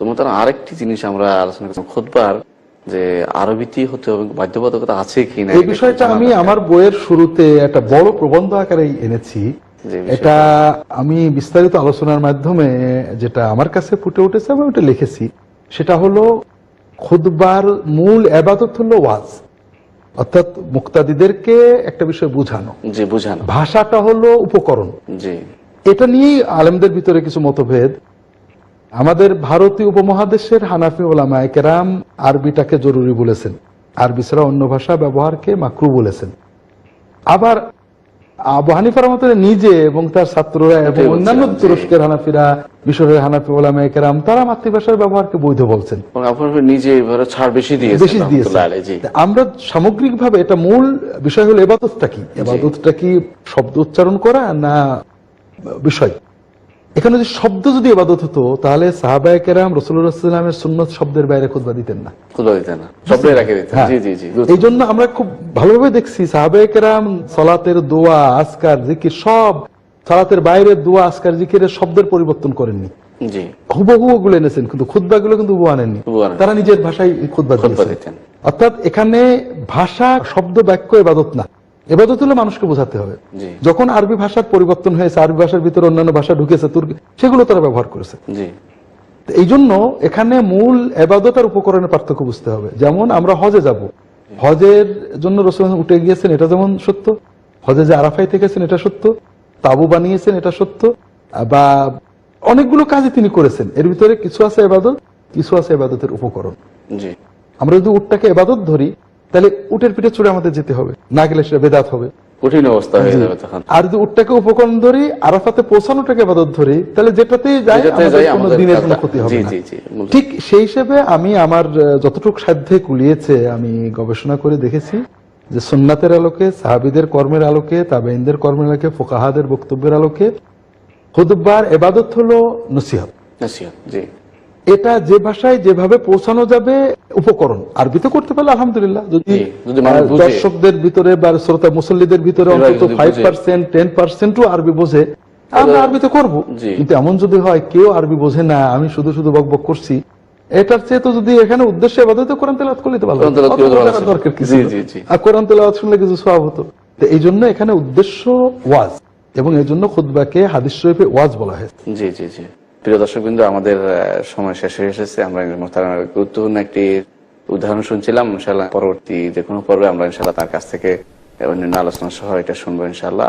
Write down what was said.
তোমার আরেকটি জিনিস আমরা আলোচনা করছি খুদবার যে আরবিতেই হতে হবে বাধ্যবাধকতা আছে কি না এই বিষয়টা আমি আমার বইয়ের শুরুতে একটা বড় প্রবন্ধ আকারে এনেছি। এটা আমি বিস্তারিত আলোচনার মাধ্যমে যেটা আমার কাছে ফুটে উঠেছে আমি ওটা লিখেছি সেটা হলো খুদবার মূল এবাদত হলো ওয়াজ অর্থাৎ মুক্তাদিদেরকে একটা বিষয় বুঝানো। জি বুঝানো। ভাষাটা হলো উপকরণ। জি। এটা নিয়েই আলেমদের ভিতরে কিছু মতভেদ। আমাদের ভারতীয় উপমহাদেশের হানাফি ওলামায় কেরাম আরবিটাকে জরুরি বলেছেন। আরবি ছাড়া অন্য ভাষা ব্যবহারকে মাকরু বলেছেন। আবার আবু নিজে এবং তার ছাত্ররা এবং অন্যান্য তুরস্কের হানাফিরা মিশরের হানাফি ওলামায় একরাম তারা মাতৃভাষার ব্যবহারকে বৈধ বলছেন। নিজে ছাড় বেশি বেশি দিয়েছে আমরা সামগ্রিকভাবে এটা মূল বিষয় হলো এবাদতটা কি? এবাদতটা কি শব্দ উচ্চারণ করা না বিষয়? এখানে যদি শব্দ যদি এবাদত হতো তাহলে সাহাবায় কেরাম রসুল্লাহামের সুন্নত শব্দের বাইরে খুদবা দিতেন না। হ্যাঁ। এই জন্য আমরা খুব ভালোভাবে দেখছি সাহাবায় কেরাম সলাতের দোয়া আসকার জিকির সব সালাতের বাইরের দোয়া আসকার জিকিরের শব্দের পরিবর্তন করেননি। হুবহু ওগুলো এনেছেন কিন্তু খুদ্া গুলো কিন্তু আনেননি। তারা নিজের ভাষায় খুদ্া দিতেন। অর্থাৎ এখানে ভাষা শব্দ বাক্য এবাদত না। এবাদত হলে মানুষকে বোঝাতে হবে। যখন আরবি ভাষার পরিবর্তন হয়েছে আরবি ভাষার ভিতরে অন্যান্য ভাষা ঢুকেছে তুর্কি সেগুলো তারা ব্যবহার করেছে। এই জন্য এখানে মূল এবাদত আর উপকরণের পার্থক্য বুঝতে হবে। যেমন আমরা হজে যাব। হজের জন্য রসুল উঠে গিয়েছেন এটা যেমন সত্য। হজে যে আরাফাই থেকেছেন এটা সত্য। তাবু বানিয়েছেন এটা সত্য। বা অনেকগুলো কাজই তিনি করেছেন। এর ভিতরে কিছু আছে এবাদত কিছু আছে এবাদতের উপকরণ। আমরা যদি উটটাকে এবাদত ধরি তাহলে উটের পিঠে চড়ে আমাদের যেতে হবে। না গেলে সেটা বেদাত হবে। কঠিন অবস্থা হয়ে যাবে তখন। আর যদি উটটাকে উপকরণ ধরি আরাফাতে পৌঁছানোটাকে এবাদত ধরি তাহলে যেটাতেই যাই আমাদের দিনের কোনো ক্ষতি হবে না। ঠিক সেই হিসেবে আমি আমার যতটুকু সাধ্যে কুলিয়েছে আমি গবেষণা করে দেখেছি যে সুন্নাতের আলোকে সাহাবিদের কর্মের আলোকে তাবেইনদের কর্মের আলোকে ফোকাহাদের বক্তব্যের আলোকে খুদবার এবাদত হলো নসিহত। নসিহত, জি। এটা যে ভাষায় যেভাবে পৌঁছানো যাবে উপকরণ। আরবিতে করতে পারলে আলহামদুলিল্লাহ। যদি। দর্শকদের ভিতরে বা শ্রোতা মুসল্লিদের ভিতরে অন্তত ফাইভ পার্সেন্ট টেন পার্সেন্টও আরবি বোঝে আমরা আরবিতে করব। কিন্তু এমন যদি হয় কেউ আরবি বোঝে না আমি শুধু শুধু বক বক করছি এটার চেয়ে তো যদি এখানে উদ্দেশ্যে এবাদত কোরআন তেলাওয়াত করলে তো ভালো। দরকার কি জি, ছিল? জি, জি। আর কোরআন তেলাওয়াত শুনলে কিছু সওয়াব হতো। তো এই জন্য এখানে উদ্দেশ্য ওয়াজ এবং এই জন্য খুতবাকে হাদিস শরীফে ওয়াজ বলা হয়েছে। জি জি জি। প্রিয় দর্শক বিন্দু আমাদের সময় শেষ হয়ে এসেছে। আমরা মোহতারামের গুরুত্বপূর্ণ একটি উদাহরণ শুনছিলাম। ইনশাল্লাহ পরবর্তী যে কোনো পর্বে আমরা ইনশাল্লাহ তার কাছ থেকে অন্যান্য আলোচনা সহ এটা শুনব ইনশাল্লাহ